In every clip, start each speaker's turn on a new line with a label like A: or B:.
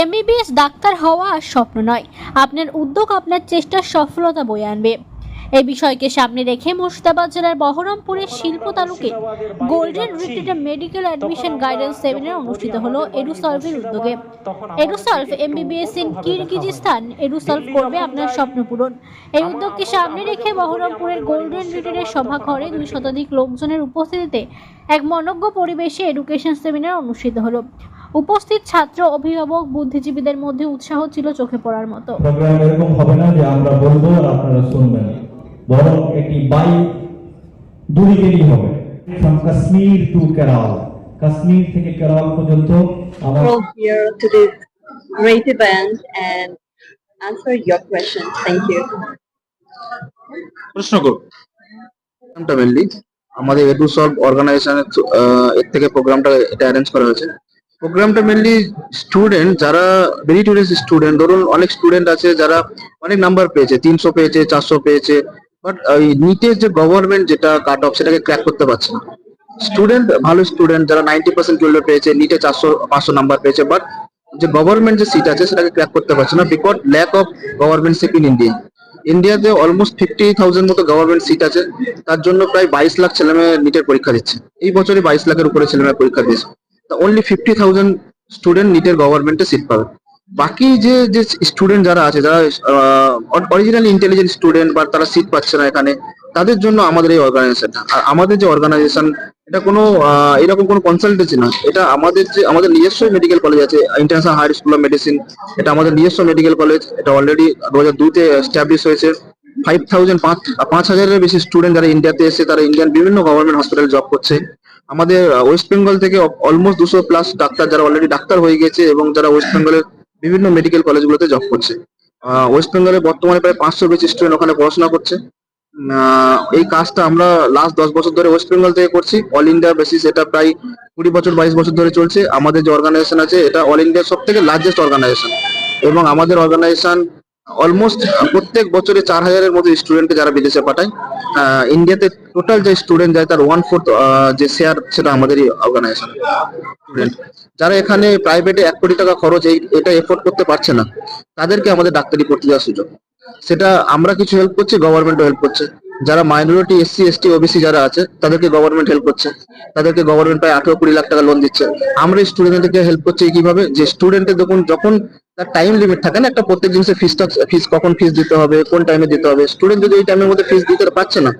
A: MBBS doctor হওয়া আর স্বপ্ন নয়। আপনার উদ্যোগ আপনার চেষ্টার সফলতা বয়ে আনবে। এই বিষয়কে সামনে রেখে মুর্শিদাবাদ জেলার বহরমপুরের শিল্প তালুকে গোল্ডেন রিট্রিটে মেডিকেল অ্যাডমিশন গাইডেন্স সেমিনার অনুষ্ঠিত হলো এডুসলভের উদ্যোগে। Edusolve MBBS in Kyrgyzstan Edusolve করবে আপনার স্বপ্ন পূরণ। এই উদ্যোগকে সামনে রেখে বহরমপুরের গোল্ডেন রিট্রিটের সভাঘরে দুই শতাধিক লোকজনের উপস্থিতিতে এক মনজ্ঞ পরিবেশে এডুকেশন সেমিনার অনুষ্ঠিত হলো। উপস্থিত ছাত্র, অভিভাবক, বুদ্ধিজীবীদের মধ্যে উৎসাহ ছিল চোখে পড়ার মতো।
B: এরকম হবে না যে আমরা বলব আর আপনারা শুনবেন। বরং এটি বাই দুদিকেরই হবে। ফ্রম কাশ্মীর টু কেরল কাশ্মীর থেকে কেরল পর্যন্ত আমার
C: here to this great event and answer your questions. Thank you.
D: প্রশ্ন করুন
E: প্রোগ্রামটা মেনলি আমাদের এডু সলভ অর্গানাইজেশনের এর থেকে প্রোগ্রামটা এটা অ্যারেঞ্জ করা হয়েছে। প্রোগ্রামটা মেনলি স্টুডেন্ট যারা মেরিটোরিয়াস স্টুডেন্ট ধরুন অনেক স্টুডেন্ট আছে যারা অনেক নাম্বার পেয়েছে তিনশো পেয়েছে চারশো পেয়েছে। বাট নিটের যে গভর্নমেন্ট যেটা কাট অফ সেটাকে ক্র্যাক করতে পারছে না। স্টুডেন্ট ভালো স্টুডেন্ট যারা নাইনটি পার্সেন্ট টুয়েলভে পেয়েছে নিটে চারশো, পাঁচশো নাম্বার পেয়েছে বাট যে গভর্নমেন্ট যে সিট আছে, সেটাকে ক্র্যাক করতে পারছে না because lack of government seat in India ইন্ডিয়াতে অলমোস্ট ফিফটি থাউজেন্ড মতো গভর্নমেন্ট সিট আছে, তার জন্য প্রায় বাইশ লাখ ছেলেমেয়ে নিটের পরীক্ষা দিচ্ছে। এই বছরে বাইশ লাখের উপরে ছেলেমেয়ে পরীক্ষা দিয়েছে। তা অনলি ফিফটি থাউজেন্ড স্টুডেন্ট নিটের গভর্নমেন্টে সিট পাবে। বাকি যে যে স্টুডেন্ট যারা আছে, যারা অরিজিনাল ইন্টেলিজেন্ট স্টুডেন্ট বা তারা সিট পাচ্ছে না এখানে, তাদের জন্য আমাদের এই অর্গানাইজেশনটা আর আমাদের যে অর্গানাইজেশন এটা কোনো এরকম কোনো কনসালটেন্সি না। এটা আমাদের যে, আমাদের নিজস্ব মেডিকেল কলেজ আছে international higher school of medicine এটা আমাদের নিজস্ব মেডিকেল কলেজ এটা অলরেডি দু হাজার দুতে এস্টাবলিশ হয়েছে। ফাইভ থাউজেন্ড পাঁচ পাঁচ হাজারের বেশি স্টুডেন্ট যারা ইন্ডিয়াতে এসে, তারা ইন্ডিয়ান বিভিন্ন গভর্নমেন্ট হসপিটাল জব করছে। আমাদের ওয়েস্ট বেঙ্গল থেকে অলমোস্ট দুশো প্লাস ডাক্তার যারা অলরেডি ডাক্তার হয়ে গেছে এবং যারা ওয়েস্ট বেঙ্গলের বিভিন্ন মেডিকেল কলেজগুলোতে জব করছে। ওয়েস্ট বেঙ্গলে বর্তমানে প্রায় পাঁচশো বেশি স্টুডেন্ট ওখানে পড়াশোনা করছে। এই কাজটা আমরা লাস্ট দশ বছর ধরে ওয়েস্ট বেঙ্গল থেকে করছি। অল ইন্ডিয়া বেসিস এটা প্রায় কুড়ি বছর, বাইশ বছর ধরে চলছে। আমাদের যে অর্গানাইজেশন আছে, এটা অল ইন্ডিয়ার সব থেকে লার্জেস্ট অর্গানাইজেশন এবং আমাদের অর্গানাইজেশন অলমোস্ট প্রত্যেক বছরে চার হাজারের মতো স্টুডেন্টকে যারা বিদেশে পাঠায় ইন্ডিয়াতে টোটাল যে স্টুডেন্ট যায় তার ওয়ান ফোর্থ যে শেয়ার সেটা আমাদেরই অর্গানাইজেশন স্টুডেন্ট যারা এখানে প্রাইভেটে এক কোটি টাকা খরচ, এই, এটা এফোর্ড করতে পারছে না, তাদেরকে আমাদের ডাক্তারি পড়তে যাওয়ার সুযোগ। সেটা আমরা কিছু হেল্প করছি গভর্নমেন্টও হেল্প করছে। যারা মাইনরিটি এসসি এসটি ওবিসি যারা আছে, তাদেরকে গভর্নমেন্ট হেল্প করছে। তাদেরকে গভর্নমেন্ট প্রায় আঠেরো কুড়ি লাখ টাকা লোন দিচ্ছে। আমরা স্টুডেন্টদেরকে হেল্প করছি কীভাবে? যে স্টুডেন্টের দেখুন, যখন তার টাইম লিমিট থাকে না? একটা প্রত্যেক জিনিসের ফিসটা ফিস কখন ফিস দিতে হবে কোন টাইমে দিতে হবে? স্টুডেন্ট যদি ওই টাইমের মধ্যে ফিস দিতে পারছে না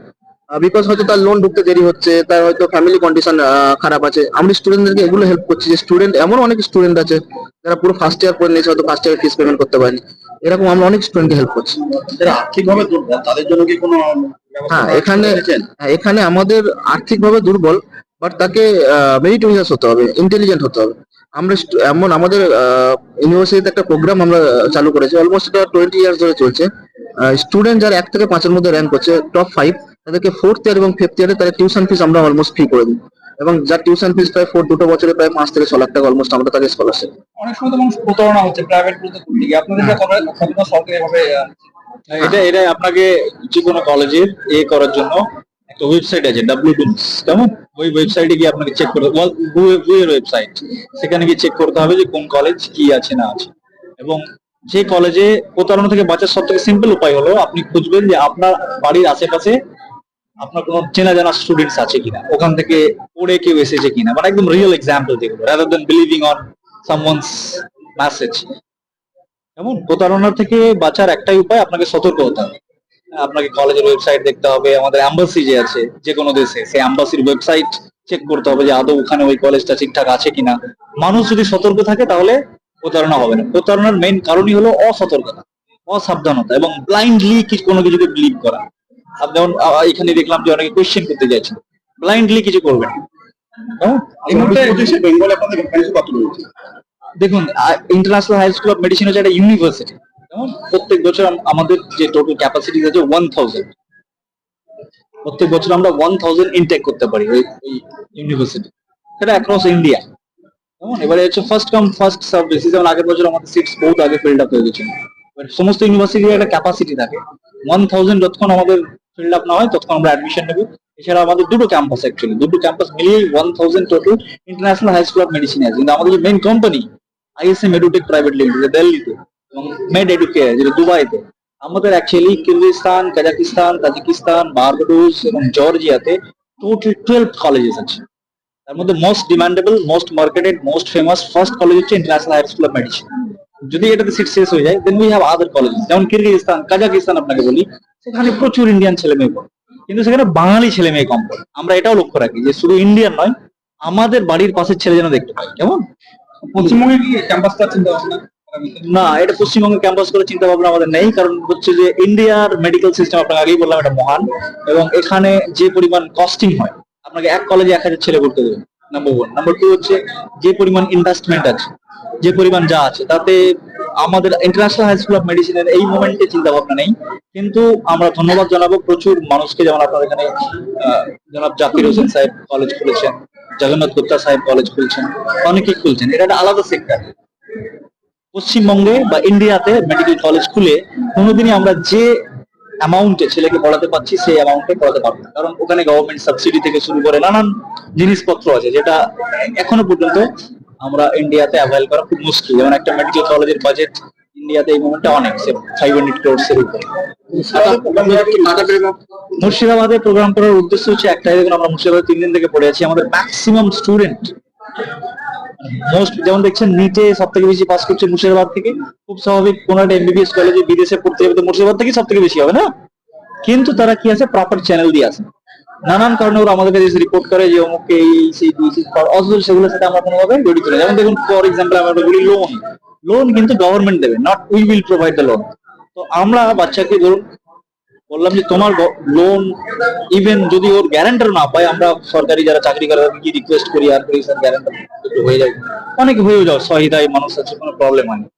E: বিকজ হয়তো তার লোন ঢুকতে দেরি হচ্ছে তার হয়তো ফ্যামিলি কন্ডিশন খারাপ আছে আমরা স্টুডেন্টদেরকে এগুলো হেল্প করছি যে স্টুডেন্ট এমন অনেক স্টুডেন্ট আছে যারা পুরো ফার্স্ট ইয়ার পড়ে নিয়েছে হয়তো ফার্স্ট ইয়ার ফিস পেমেন্ট করতে পারেনি। এরকম আমরা অনেক স্টুডেন্টকে হেল্প করছি।
D: যারা আর্থিকভাবে দুর্বল তাদের জন্য কি কোনো
E: হ্যাঁ এখানে হ্যাঁ, এখানে আমাদের আর্থিকভাবে দুর্বল বাট তাকে মেরিটোরিয়াস হতে হবে ইন্টেলিজেন্ট হতে হবে। আমরা এমন আমাদের ইউনিভার্সিটিতে একটা প্রোগ্রাম আমরা চালু করেছি। অলমোস্ট এটা টোয়েন্টি ইয়ার্স ধরে চলছে। স্টুডেন্ট যারা এক থেকে পাঁচের মধ্যে র্যাঙ্ক করছে টপ ফাইভ তাদেরকে ফোর্থ ইয়ার এবং ফিফথ ইয়ারে তাদের টিউশন ফিস আমরা অলমোস্ট ফ্রি করে দিই। এবং যার টিউশন ফিস প্রায় ফোর দুটো বছরে প্রায় পাঁচ থেকে ছ লাখ টাকা অলমোস্ট আমরা তাকে স্কলারশিপ
F: অনেক সময় তো মানুষ প্রতারণা হচ্ছে প্রাইভেট গুলোতে আপনাদের এটা সরকারি ভাবে
D: এটা এটা আপনাকে যে কোনো কলেজের এ করার জন্য একটা ওয়েবসাইট আছে ডাব্লিউ কেমন? ওই ওয়েবসাইটে গিয়ে আপনাকে চেক করতে বুয়ের ওয়েবসাইট সেখানে গিয়ে চেক করতে হবে যে কোন কলেজ কি আছে না আছে। এবং যে কলেজে প্রতারণা থেকে বাঁচার সব থেকে সিম্পল উপায় হলো, আপনি খুঁজবেন যে আপনার বাড়ির আশেপাশে আপনার কোনো চেনা জানা স্টুডেন্টস আছে কিনা। ওখান থেকে পড়ে কেউ এসেছে কিনা। মানে একদম রিয়েল এক্সাম্পল যেগুলো rather than believing on someone's message কেমন? প্রতারণা থেকে বাঁচার একটাই উপায় আপনাকে সতর্ক হতে হবে। আপনাকে কলেজের ওয়েবসাইট দেখতে হবে আমাদের অ্যাম্বাসি যে আছে যে কোনো দেশে সেই অ্যাম্বাসির ওয়েবসাইট চেক করতে হবে যে আদৌ ওখানে ওই কলেজটা ঠিকঠাক আছে কিনা। মানুষ যদি সতর্ক থাকে তাহলে প্রতারণা হবে না। প্রতারণার মেইন কারণই হলো অসতর্কতা অসাবধানতা এবং ব্লাইন্ডলি কোনো কিছুকে বিলিভ করা। আপনি যেমন এখানে দেখলাম যে অনেকে কোয়েশ্চেন করতে যাচ্ছেন ব্লাইন্ডলি কিছু করবেন
F: ভ্যাকেন্সি
D: দেখুন international high school of medicine হচ্ছে একটা ইউনিভার্সিটি প্রত্যেক বছর আমাদের যে টোটাল ক্যাপাসিটি আছে ওয়ান থাউজেন্ড প্রত্যেক বছর আমরা ওয়ান থাউজেন্ড ইনটেক করতে পারি ওই ইউনিভার্সিটি সেটা অ্যাক্রস ইন্ডিয়া যেমন এবারে হচ্ছে first come first serve basis যেমন আগের বছর আমাদের সিটস বহুত আগে ফিল্ড আপ হয়ে গেছিল। এবার সমস্ত ইউনিভার্সিটির একটা ক্যাপাসিটি থাকে। ওয়ান থাউজেন্ড যতক্ষণ আমাদের ফিল্ড আপ না হয়, ততক্ষণ আমরা অ্যাডমিশন নেব। এছাড়া আমাদের দুটো ক্যাম্পাস অ্যাকচুয়ালি দুটো ক্যাম্পাস মিলিয়ে one thousand total international high school of medicine আছে। কিন্তু আমাদের যে main company ISM Edutech private limited দিল্লিতে। এবং মেড এডুকেয়ার যেটা দুবাইতে। আমাদের actually Kyrgyzstan Kazakhstan Tajikistan Barbados এবং জর্জিয়াতে টোটাল টুয়েলভ কলেজেস আছে। তার মধ্যে most demandable most marketed most famous first college হচ্ছে international high school of medicine যদি এটাতে সিট শেষ হয়ে যায় then we have other colleges যেমন কিরগিজস্তান কাজাকিস্তান আপনাকে বলি, সেখানে প্রচুর ইন্ডিয়ান ছেলে মেয়ে পড়ে। কিন্তু সেখানে বাঙালি ছেলে মেয়ে কম পড়ে। আমরা এটাও লক্ষ্য রাখি যে শুধু ইন্ডিয়ান নয়, আমাদের বাড়ির পাশের ছেলে যেন দেখতে পাই কেমন?
F: পশ্চিমবঙ্গে কি ক্যাম্পাসটা চিন্তা ভাবনা
D: না, এটা পশ্চিমবঙ্গে ক্যাম্পাস করে চিন্তা ভাবনা আমাদের নেই, কারণ হচ্ছে যে ইন্ডিয়ার মেডিকেল সিস্টেম আপনাকে আগেই বললাম এটা মহান, এবং এখানে যে পরিমাণ কস্টিং হয়, আপনাকে এক কলেজে এক হাজার ছেলে করতে দেবে নাম্বার ওয়ান নাম্বার টু হচ্ছে যে পরিমাণ ইনভেস্টমেন্ট আছে, যে পরিমাণ যা আছে, তাতে আমাদের ইন্টারন্যাশনাল হাই স্কুল অফ মেডিসিনের এই মোমেন্টে চিন্তা ভাবনা নেই, কিন্তু আমরা ধন্যবাদ জানাব প্রচুর মানুষকে, যেমন আপনার এখানে জনাব জাকির হোসেন সাহেব কলেজ খুলেছেন, জগন্নাথ গুপ্তা সাহেব কলেজ খুলছেন অনেকেই খুলছেন, এটা একটা আলাদা সেক্টর পশ্চিমবঙ্গে বা ইন্ডিয়াতে মেডিকেল কলেজ খুলে কোনোদিনই আমরা যে অ্যামাউন্টে ছেলেকে পড়াতে পারছি, সেই অ্যামাউন্টে পড়াতে পারব না। কারণ ওখানে গভর্নমেন্ট সাবসিডি থেকে শুরু করে নানান জিনিসপত্র আছে, যেটা এখনও পর্যন্ত আমরা ইন্ডিয়াতে অ্যাভেল করা খুব মুশকিল। যেমন একটা মেডিকেল কলেজের বাজেট ইন্ডিয়াতে এই মোমেন্টে অনেক ফাইভ হান্ড্রেড ক্রোডস এর উপরে। মুর্শিদাবাদে প্রোগ্রাম করার উদ্দেশ্য হচ্ছে একটাই দেখুন আমরা মুর্শিদাবাদে তিন দিন থেকে পড়ে আছি। আমাদের ম্যাক্সিমাম স্টুডেন্ট মোস্ট যেমন দেখছেন নিটে সব থেকে বেশি পাস করছে মুর্শিদাবাদ থেকে। খুব স্বাভাবিক কোন একটা এমবিবিএস কলেজে বিদেশে পড়তে যাবে তো মুর্শিদাবাদ থেকে সব থেকে বেশি হবে না? কিন্তু তারা কি আছে প্রপার চ্যানেল দিয়ে আছে। নানান কারণে ওরা আমাদের কাছে রিপোর্ট করে যে অমুককে এই, সেই দিয়েছি অথচ সেগুলোর সাথে আমরা কোনোভাবে জড়িত নেই। যেমন দেখুন ফর এক্সাম্পল আমরা বলি লোন লোন কিন্তু গভর্নমেন্ট দেবে not we will provide the loan তো আমরা বাচ্চাকে ধরুন বললাম যে তোমার লোন ইভেন যদি ওর গ্যারান্টার না পায়, আমরা সরকারি যারা চাকরি করে, তাদেরকে রিকোয়েস্ট করি, আর করি স্যার গ্যারান্টার হয়ে যায় অনেক হয়েও যাও সহিদায় মানুষ আছে, কোনো প্রবলেম হয়নি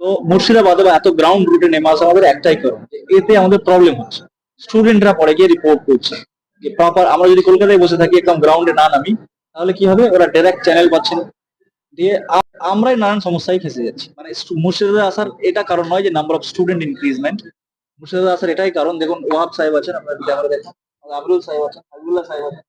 D: তো মুর্শিদাবাদে বা এত গ্রাউন্ড রুটে নেমে আসা আমাদের একটাই কারণ এতে আমাদের প্রবলেম হচ্ছে। স্টুডেন্টরা পরে গিয়ে রিপোর্ট করছে, যে প্রপার আমরা যদি কলকাতায় বসে থাকি, একদম গ্রাউন্ডে না নামি, তাহলে কি হবে? ওরা ডাইরেক্ট চ্যানেল পাচ্ছেন দিয়ে আমরাই নানান সমস্যায় ফেসে যাচ্ছি। মানে মুর্শিদাবাদে আসার এটা কারণ নয় যে নাম্বার অফ স্টুডেন্ট ইনক্রিজমেন্ট মুর্শিদাবাদে আসার এটাই কারণ। দেখুন, ওয়াহাব সাহেব আছেন, আপনার ক্যামেরা দেখুন আবরুল সাহেব আছেন হাবিবুল্লাহ সাহেব আছেন,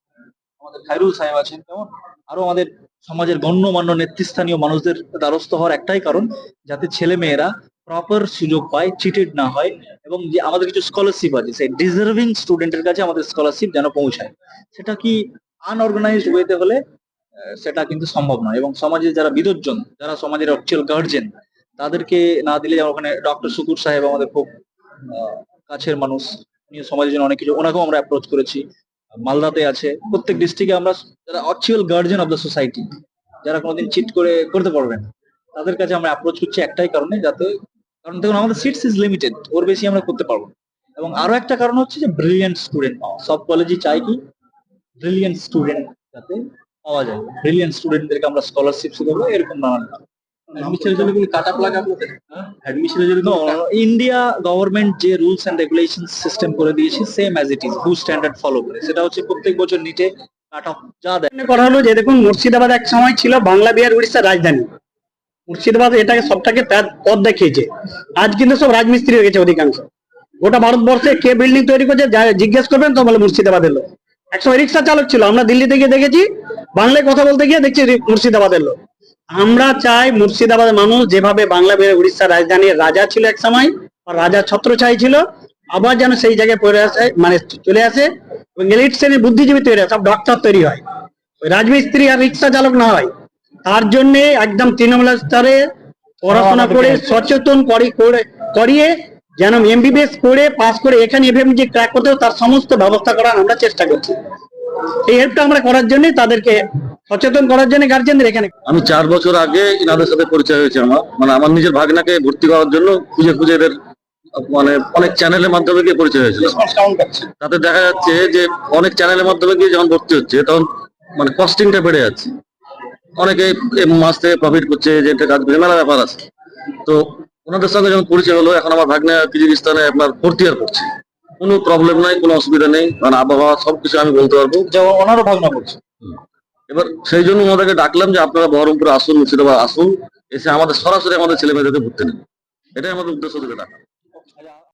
D: আমাদের খাইরুল সাহেব আছেন, কেমন? আরও আমাদের সমাজের গণ্যমান্য নেতৃস্থানীয় মানুষদের দ্বারস্থ হওয়ার একটাই কারণ, যাতে ছেলে মেয়েরা প্রপার সুযোগ পায় চিটেড না হয়, এবং যে আমাদের কিছু স্কলারশিপ আছে, সেই ডিজার্ভিং স্টুডেন্টের কাছে আমাদের স্কলারশিপ যেন পৌঁছায়। সেটা কি আনঅর্গানাইজড ওয়েতে হলে সেটা কিন্তু সম্ভব নয়। এবং সমাজে যারা বিদর্জন, যারা সমাজের অ্যাকচুয়াল গার্জেন তাদেরকে না দিলে ওখানে ডক্টর শুকুর সাহেব আমাদের খুব কাছের মানুষ উনি সমাজের জন্য অনেক কিছু ওনাকেও আমরা অ্যাপ্রোচ করেছি। মালদাতে আছে। প্রত্যেক ডিস্ট্রিক্টে আমরা যারা actual guardian of the society যারা কোনোদিন চিট করে করতে পারবেন না, তাদের কাছে আমরা অ্যাপ্রোচ করছি একটাই কারণে যাতে কারণ দেখুন আমাদের সিটস ইজ লিমিটেড ওর বেশি আমরা করতে পারব না। এবং আরও একটা কারণ হচ্ছে যে ব্রিলিয়েন্ট স্টুডেন্ট পাওয়া। সব কলেজই চাই কি ব্রিলিয়েন্ট স্টুডেন্ট যাতে পাওয়া যায়। ব্রিলিয়েন্ট স্টুডেন্টদেরকে আমরা স্কলারশিপ দেবো এরকম নানান ইন্ডিয়া গভর্নমেন্ট যে রুলস এন্ড রেগুলেশন সিস্টেম করে দিয়েছে same as it is who standard follow করে। সেটা হচ্ছে প্রত্যেক বছর নিটে কাট অফ যা দেয়।
G: মনে করা হলো যে দেখুন মুর্শিদাবাদ এক সময় ছিল বাংলা বিহার উড়িষ্যার রাজধানী। মুর্শিদাবাদ এটাকে সবটাকে তার পথ দেখিয়েছে। আজ কিন্তু সব রাজমিস্ত্রি হয়ে গেছে অধিকাংশ। গোটা ভারতবর্ষে কে বিল্ডিং তৈরি করছে যা জিজ্ঞেস করবেন তো বলে মুর্শিদাবাদের লোক। একসময় রিক্সা চালক ছিল আমরা দিল্লিতে গিয়ে দেখেছি বাংলায় কথা বলতে গিয়ে দেখছি মুর্শিদাবাদের লোক। আমরা চাই মুর্শিদাবাদের মানুষ যেভাবে বাংলা উড়িষ্যার রাজধানীর রাজা ছিল এক সময় আর রাজা ছত্রছাই ছিল আবার যেন সেই জায়গায় পড়ে আসে মানে চলে আসে এবং এলিট শ্রেণির বুদ্ধিজীবী তৈরি হয় সব ডক্টর তৈরি হয়। ওই রাজমিস্ত্রি আর রিক্সা চালক না হয়। তার জন্য একদম তৃণমূল স্তরে পড়াশোনা করে সচেতন করি করে করিয়ে যেন এমবিবিএস করে পাস করে এখানে এফএমজি ক্র্যাক করতে হবে, তার সমস্ত ব্যবস্থা করার আমরা চেষ্টা করছি। এই হেল্পটা আমরা করার জন্য তাদেরকে সচেতন করার জন্য গার্জেনদের এখানে।
E: আমি চার বছর আগে ইনাদের সাথে পরিচয় হয়েছে আমার। মানে আমার নিজের ভাগনাকে ভর্তি করার জন্য খুঁজে খুঁজে এদের মানে অনেক চ্যানেলের মাধ্যমে গিয়ে পরিচয় হয়েছিল
F: পাচ্ছেন
E: তাতে দেখা যাচ্ছে যে অনেক চ্যানেলের মাধ্যমে গিয়ে যখন ভর্তি হচ্ছে তখন মানে কস্টিংটা বেড়ে যাচ্ছে। অনেকে মাস থেকে প্রফিট করছে যে একটা কাজ করে মেলা ব্যাপার আছে। তো ওনাদের সঙ্গে যখন পরিচয় হলো এখন আমার ভাগ্নে কিরগিস্তানে আপনার ফোর্থ ইয়ার করছে কোনো প্রবলেম নাই কোনো অসুবিধা নেই। কারণ আবহাওয়া সবকিছু আমি বলতে পারব।
D: যেমন ওনারও ভাগনা করছে।
E: এবার সেই জন্য ওনাদেরকে ডাকলাম যে আপনারা বহরমপুরে আসুন মুর্শিদাবাদ আসুন এসে আমাদের সরাসরি আমাদের ছেলে মেয়েদেরকে ভর্তি নেন। এটাই আমাদের উদ্দেশ্য থেকে ডাকা।